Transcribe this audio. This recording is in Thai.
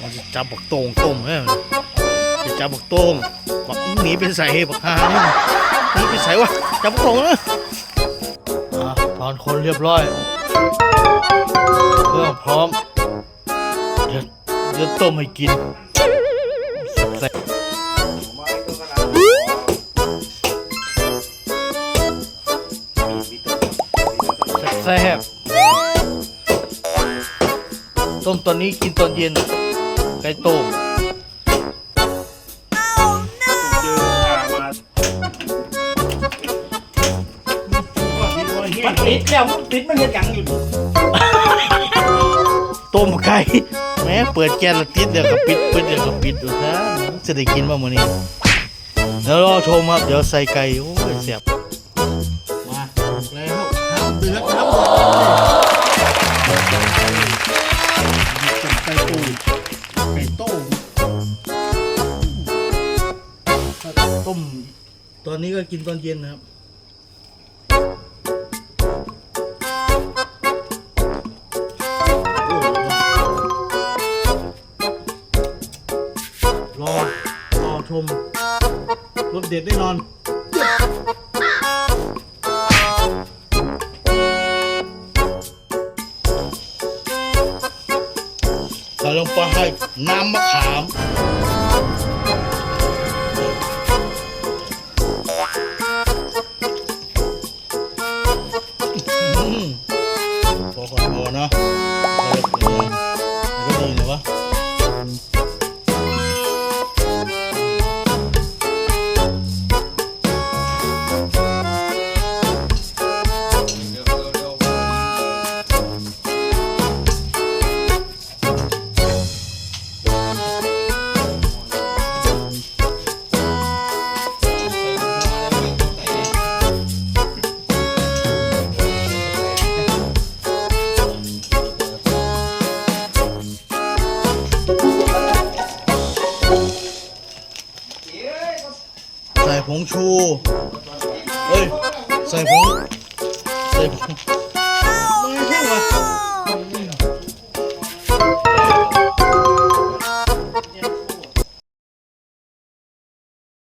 มันจะจับบักโตงต้มให้มันจะจับบักโตงบักหนีไปใส่บักฮานี่ยหนีไปใส่วะจับบักโตงนะอะตอนคนเรียบร้อยเครื่องพร้อมเดี๋ยวเดี๋ยวต้มให้กินใส่แซ่บ ๆต้มตอนนี้กินตอนเย็นไก่ต้มมันติดแล้วมันติดมันเห็นยังอยู่ต้มไก่แม้เปิดแก๊สแล้วติดเดี๋ยวก็ปิดเปิดเดี๋ยวก็ปิดดูนะจะได้กินบ้างมื้อนี้เดี๋ยวรอชมครับเดี๋ยวใส่ไก่โอ้ยเสียบมาแล้วน้ำเดือดน้ำเดือด อนนี้ก็กินตอนเย็นนะครับรอรอชมรถเด็ดแน่นอนใส่ลงไปให้น้ำมะขาม พอก่อนพอเนาะแล้วก็ดีเลยวะ ใส่ผงชู เฮ้ย ใส่ผง ใส่ผง